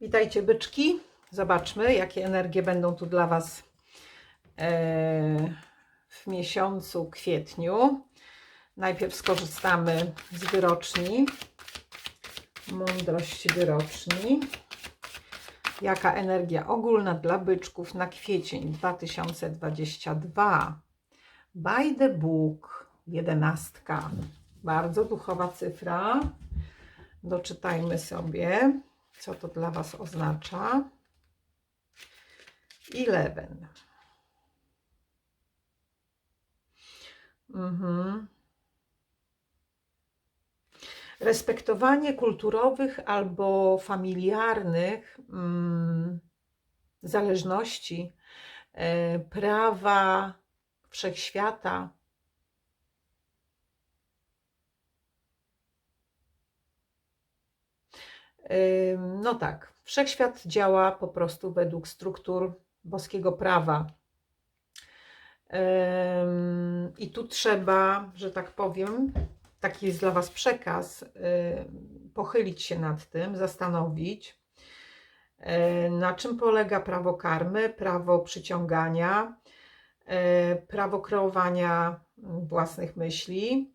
Witajcie byczki. Zobaczmy, jakie energie będą tu dla Was e, w miesiącu kwietniu. Najpierw skorzystamy z wyroczni. Mądrość wyroczni. Jaka energia ogólna dla byczków na kwiecień 2022? By the book, jedenastka. Bardzo duchowa cyfra. Doczytajmy sobie, co to dla Was oznacza. Eleven. Mhm. Respektowanie kulturowych albo familiarnych mm, zależności, e, prawa wszechświata, No tak, wszechświat działa po prostu według struktur boskiego prawa. I tu trzeba, że tak powiem, taki jest dla Was przekaz, pochylić się nad tym, zastanowić, na czym polega prawo karmy, prawo przyciągania, prawo kreowania własnych myśli.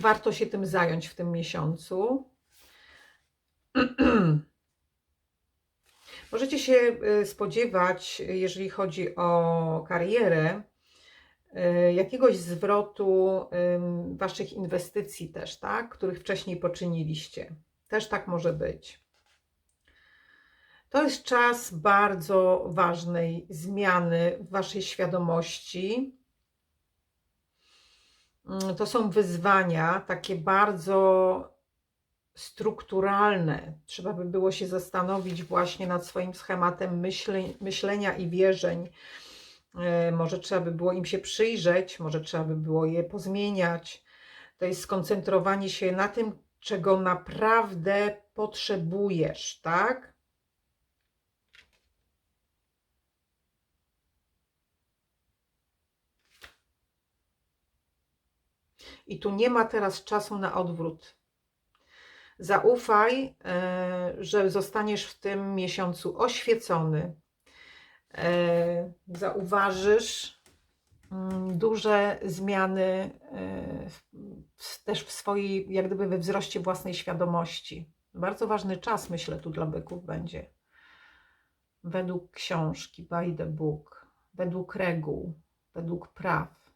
Warto się tym zająć w tym miesiącu. Możecie się y, spodziewać, jeżeli chodzi o karierę, y, jakiegoś zwrotu Waszych inwestycji też, tak? Których wcześniej poczyniliście. Też tak może być. To jest czas bardzo ważnej zmiany w Waszej świadomości. Mm, To są wyzwania takie bardzo strukturalne. Trzeba by było się zastanowić właśnie nad swoim schematem myśle, myślenia i wierzeń. E, Może trzeba by było im się przyjrzeć, może trzeba by było je pozmieniać. To jest skoncentrowanie się na tym, czego naprawdę potrzebujesz, tak? I tu nie ma teraz czasu na odwrót. Zaufaj, e, że zostaniesz w tym miesiącu oświecony. E, Zauważysz mm, duże zmiany e, też w swojej, jak gdyby we wzroście własnej świadomości. Bardzo ważny czas, myślę, tu dla byków będzie. Według książki, by the book, według reguł, według praw.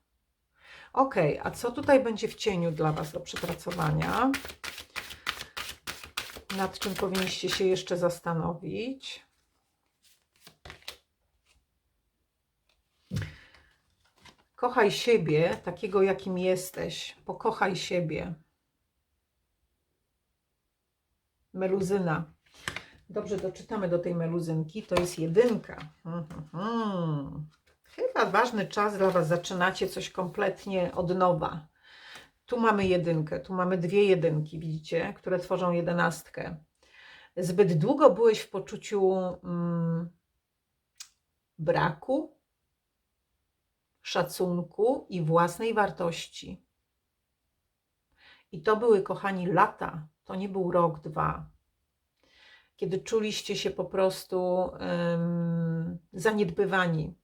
Ok, a co tutaj będzie w cieniu dla Was do przepracowania? Nad czym powinniście się jeszcze zastanowić? Kochaj siebie takiego, jakim jesteś. Pokochaj siebie. Meluzyna. Dobrze, doczytamy do tej meluzynki. To jest jedynka. Mhm. Chyba ważny czas dla Was. Zaczynacie coś kompletnie od nowa. Tu mamy jedynkę, tu mamy dwie jedynki, widzicie, które tworzą jedenastkę. Zbyt długo byłeś w poczuciu mm, braku, szacunku i własnej wartości. I to były, kochani, lata. To nie był rok, dwa. Kiedy czuliście się po prostu em, zaniedbywani.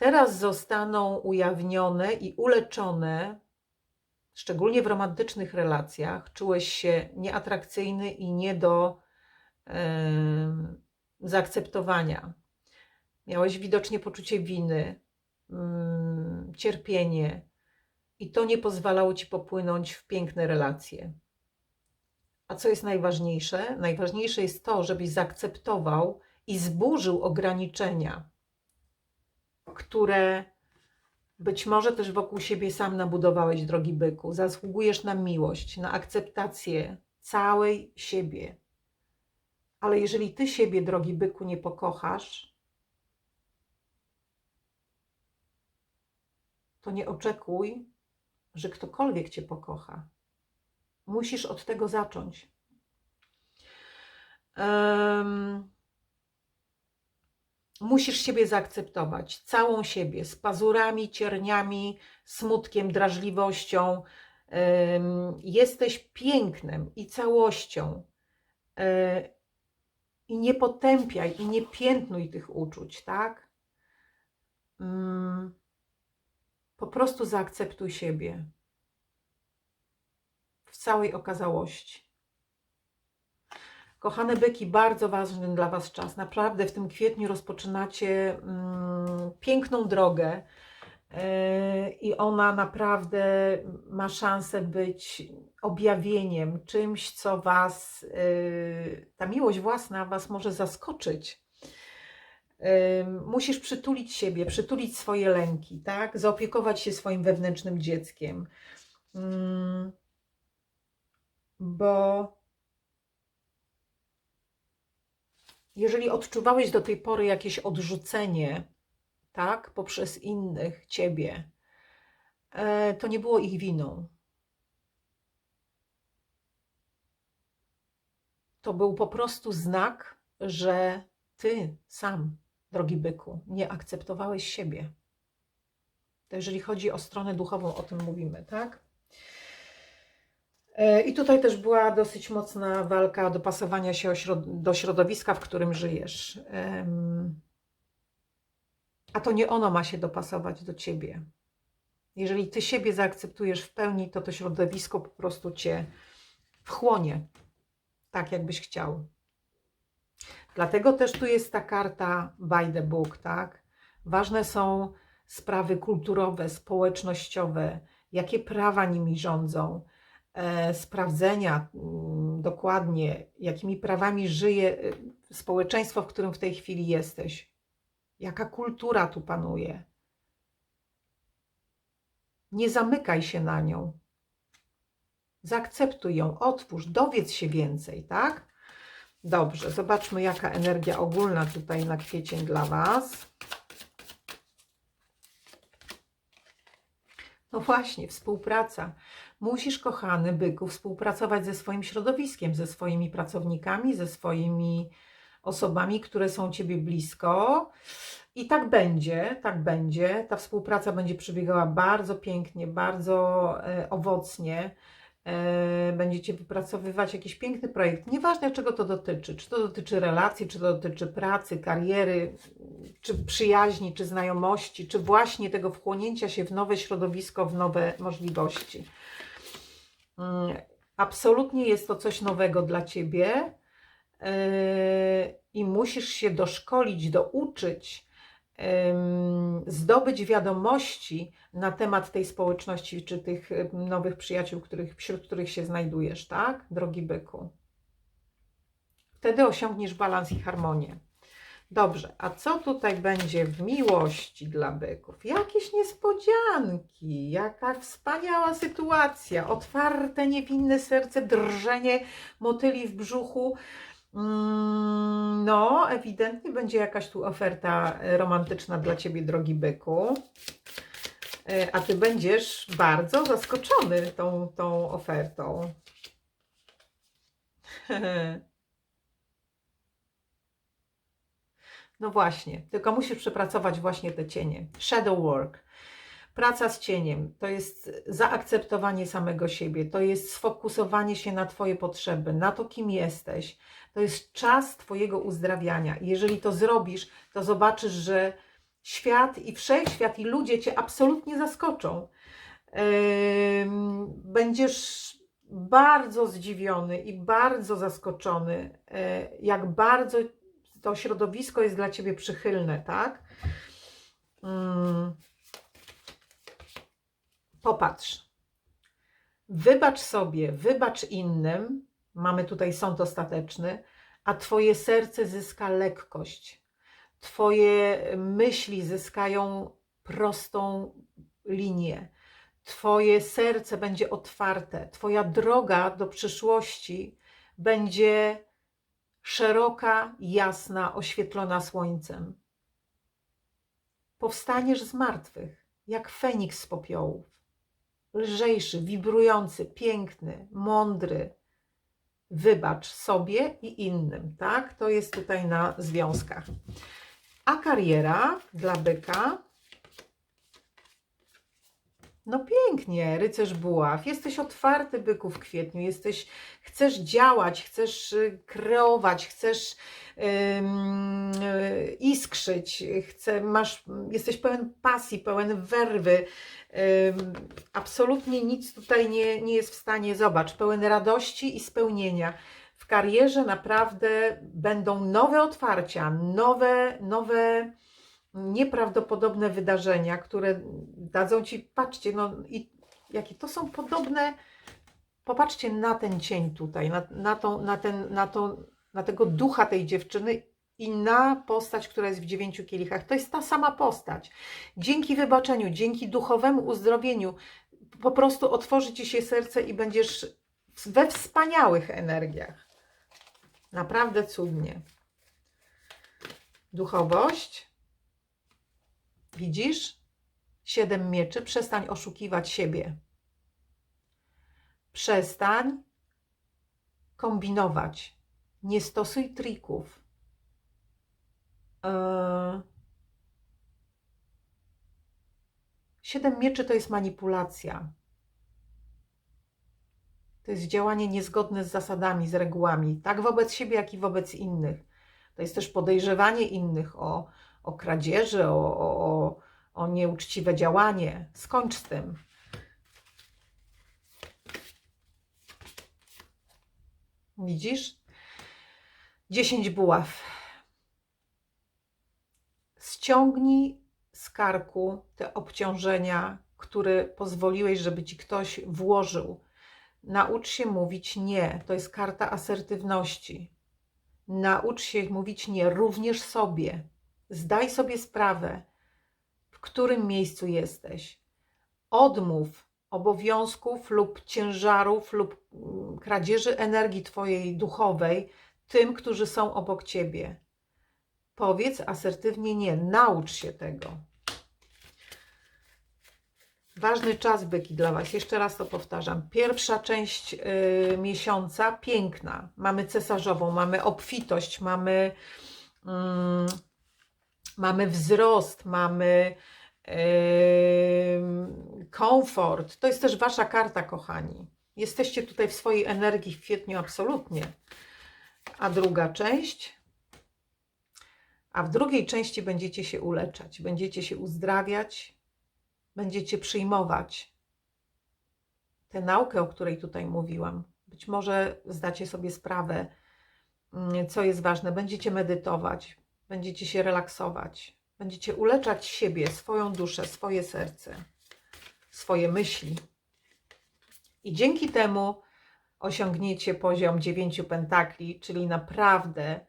Teraz zostaną ujawnione i uleczone, szczególnie w romantycznych relacjach. Czułeś się nieatrakcyjny i nie do em, zaakceptowania. Miałeś widocznie poczucie winy, mm, cierpienie, i to nie pozwalało ci popłynąć w piękne relacje. A co jest najważniejsze? Najważniejsze jest to, żebyś zaakceptował i zburzył ograniczenia, które być może też wokół siebie sam nabudowałeś, drogi byku. Zasługujesz na miłość, na akceptację całej siebie. Ale jeżeli ty siebie, drogi byku, nie pokochasz, to nie oczekuj, że ktokolwiek cię pokocha. Musisz od tego zacząć. Em, musisz siebie zaakceptować, całą siebie, z pazurami, cierniami, smutkiem, drażliwością, Jesteś pięknem i całością. E, I nie potępiaj i nie piętnuj tych uczuć, tak? Po prostu zaakceptuj siebie w całej okazałości. Kochane byki, bardzo ważny dla Was czas. Naprawdę w tym kwietniu rozpoczynacie mm, piękną drogę yy, i ona naprawdę ma szansę być objawieniem, czymś, co Was, yy, ta miłość własna Was może zaskoczyć. Yy, musisz przytulić siebie, przytulić swoje lęki, tak? Zaopiekować się swoim wewnętrznym dzieckiem. Yy, bo jeżeli odczuwałeś do tej pory jakieś odrzucenie, tak, poprzez innych, ciebie, e, to nie było ich winą. To był po prostu znak, że ty sam, drogi byku, nie akceptowałeś siebie. To jeżeli chodzi o stronę duchową, o tym mówimy, tak? E, I tutaj też była dosyć mocna walka dopasowania się do środowiska, w którym żyjesz. A to nie ono ma się dopasować do ciebie. Jeżeli ty siebie zaakceptujesz w pełni, to to środowisko po prostu cię wchłonie, tak jakbyś chciał. Dlatego też tu jest ta karta by the book, tak? Ważne są sprawy kulturowe, społecznościowe, jakie prawa nimi rządzą, sprawdzenia mm, dokładnie, jakimi prawami żyje e, społeczeństwo, w którym w tej chwili jesteś, jaka kultura tu panuje. Nie zamykaj się na nią. Zaakceptuj ją, otwórz, dowiedz się więcej, tak? Dobrze, zobaczmy, jaka energia ogólna tutaj na kwiecień dla Was. No właśnie, współpraca. Musisz, kochany byku, współpracować ze swoim środowiskiem, ze swoimi pracownikami, ze swoimi osobami, które są Ciebie blisko. I tak będzie, tak będzie. Ta współpraca będzie przebiegała bardzo pięknie, bardzo e, owocnie. E, będziecie wypracowywać jakiś piękny projekt. Nieważne czego to dotyczy, czy to dotyczy relacji, czy to dotyczy pracy, kariery, czy przyjaźni, czy znajomości, czy właśnie tego wchłonięcia się w nowe środowisko, w nowe możliwości. Mm, absolutnie jest to coś nowego dla Ciebie e, i musisz się doszkolić, douczyć, zdobyć wiadomości na temat tej społeczności, czy tych nowych przyjaciół, których, wśród których się znajdujesz, tak, drogi byku? Wtedy osiągniesz balans i harmonię. Dobrze, a co tutaj będzie w miłości dla byków? Jakieś niespodzianki, jaka wspaniała sytuacja, otwarte, niewinne serce, drżenie motyli w brzuchu, Mm, no, ewidentnie będzie jakaś tu oferta romantyczna dla Ciebie, drogi byku. E, a Ty będziesz bardzo zaskoczony tą, tą ofertą. No właśnie, tylko musisz przepracować właśnie te cienie. Shadow work. Praca z cieniem to jest zaakceptowanie samego siebie, to jest sfokusowanie się na Twoje potrzeby, na to, kim jesteś, to jest czas Twojego uzdrawiania. Jeżeli to zrobisz, to zobaczysz, że świat i wszechświat i ludzie Cię absolutnie zaskoczą. Będziesz bardzo zdziwiony i bardzo zaskoczony, e, jak bardzo to środowisko jest dla Ciebie przychylne, tak? Mm. Popatrz. Wybacz sobie, wybacz innym, mamy tutaj sąd ostateczny, a Twoje serce zyska lekkość. Twoje myśli zyskają prostą linię. Twoje serce będzie otwarte. Twoja droga do przyszłości będzie szeroka, jasna, oświetlona słońcem. Powstaniesz z martwych, jak feniks z popiołów. Lżejszy, wibrujący, piękny, mądry, wybacz sobie i innym, tak? To jest tutaj na związkach. A kariera dla byka. No pięknie, rycerz buław. Jesteś otwarty, byku, w kwietniu. Jesteś, chcesz działać, chcesz y, kreować, chcesz y, iskrzyć, chce, masz, jesteś pełen pasji, pełen werwy. Absolutnie nic tutaj nie, nie jest w stanie, zobacz, pełen radości i spełnienia. W karierze naprawdę będą nowe otwarcia, nowe, nowe nieprawdopodobne wydarzenia, które dadzą ci, patrzcie, no i jakie to są podobne. Popatrzcie na ten cień tutaj, na, na, tą, na, ten, na, to, na tego ducha tej dziewczyny i na postać, która jest w dziewięciu kielichach. To jest ta sama postać. Dzięki wybaczeniu, dzięki duchowemu uzdrowieniu, po prostu otworzy ci się serce i będziesz we wspaniałych energiach. Naprawdę cudnie. Duchowość. Widzisz? Siedem mieczy. Przestań oszukiwać siebie. Przestań kombinować. Nie stosuj trików. Eee... Siedem mieczy to jest manipulacja. To jest działanie niezgodne z zasadami, z regułami, tak wobec siebie, jak i wobec innych. To jest też podejrzewanie innych o, o kradzieży, o, o, o nieuczciwe działanie. Skończ z tym. Widzisz? Dziesięć buław. Ściągnij z karku te obciążenia, które pozwoliłeś, żeby ci ktoś włożył. Naucz się mówić nie. To jest karta asertywności. Naucz się mówić nie również sobie. Zdaj sobie sprawę, w którym miejscu jesteś. Odmów obowiązków lub ciężarów lub mm, kradzieży energii Twojej duchowej tym, którzy są obok Ciebie. Powiedz asertywnie nie, naucz się tego. Ważny czas byki dla Was. Jeszcze raz to powtarzam. Pierwsza część y, miesiąca piękna. Mamy cesarzową, mamy obfitość, mamy, y, mamy wzrost, mamy komfort. To jest też Wasza karta, kochani. Jesteście tutaj w swojej energii w kwietniu, absolutnie. A druga część. A w drugiej części będziecie się uleczać, będziecie się uzdrawiać, będziecie przyjmować tę naukę, o której tutaj mówiłam. Być może zdacie sobie sprawę, mm, co jest ważne. Będziecie medytować, będziecie się relaksować, będziecie uleczać siebie, swoją duszę, swoje serce, swoje myśli. I dzięki temu osiągniecie poziom dziewięciu pentakli, czyli naprawdę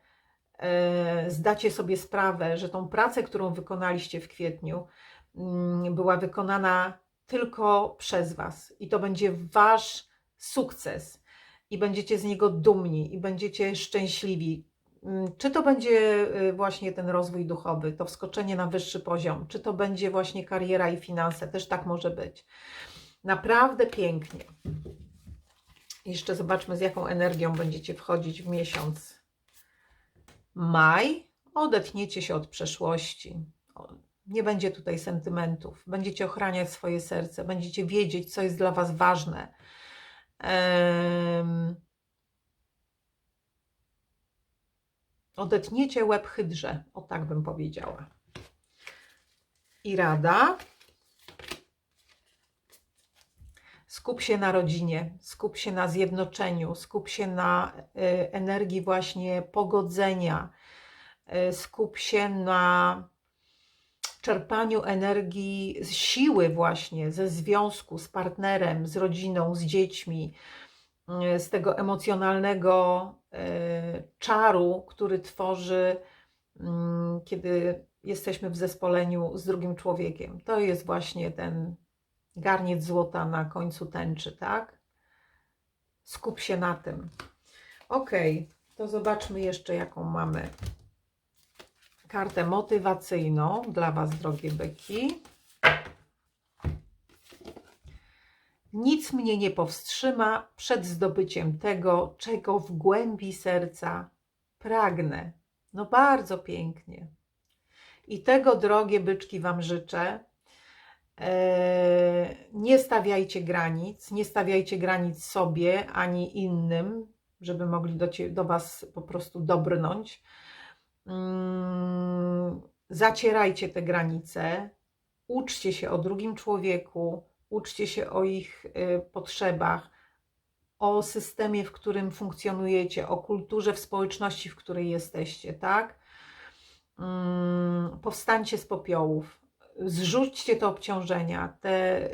e, zdacie sobie sprawę, że tą pracę, którą wykonaliście w kwietniu, Mm, była wykonana tylko przez Was i to będzie Wasz sukces i będziecie z niego dumni i będziecie szczęśliwi. Mm, czy to będzie y, właśnie ten rozwój duchowy, to wskoczenie na wyższy poziom, czy to będzie właśnie kariera i finanse, też tak może być. Naprawdę pięknie. Jeszcze zobaczmy, z jaką energią będziecie wchodzić w miesiąc maj. Odetniecie się od przeszłości nie będzie tutaj sentymentów. Będziecie ochraniać swoje serce, będziecie wiedzieć, co jest dla Was ważne. Um, odetniecie łeb hydrze, o tak bym powiedziała. I rada. Skup się na rodzinie, skup się na zjednoczeniu, skup się na y, energii właśnie pogodzenia, y, skup się na czerpaniu energii, siły właśnie ze związku z partnerem, z rodziną, z dziećmi, z tego emocjonalnego e, czaru, który tworzy, mm, kiedy jesteśmy w zespoleniu z drugim człowiekiem. To jest właśnie ten garniec złota na końcu tęczy, tak? Skup się na tym. Ok, to zobaczmy jeszcze, jaką mamy kartę motywacyjną dla Was, drogie byki. Nic mnie nie powstrzyma przed zdobyciem tego, czego w głębi serca pragnę. No bardzo pięknie. I tego, drogie byczki, Wam życzę. E, Nie stawiajcie granic, nie stawiajcie granic sobie ani innym, żeby mogli do, do Was po prostu dobrnąć. Mm, Zacierajcie te granice, uczcie się o drugim człowieku, uczcie się o ich y, potrzebach, o systemie, w którym funkcjonujecie, o kulturze w społeczności, w której jesteście, tak? Mm, Powstańcie z popiołów, zrzućcie te obciążenia, te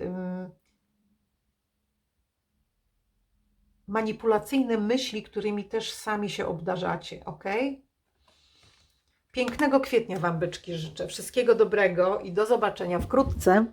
manipulacyjne myśli, którymi też sami się obdarzacie, ok? Pięknego kwietnia Wam byczki życzę. Wszystkiego dobrego i do zobaczenia wkrótce.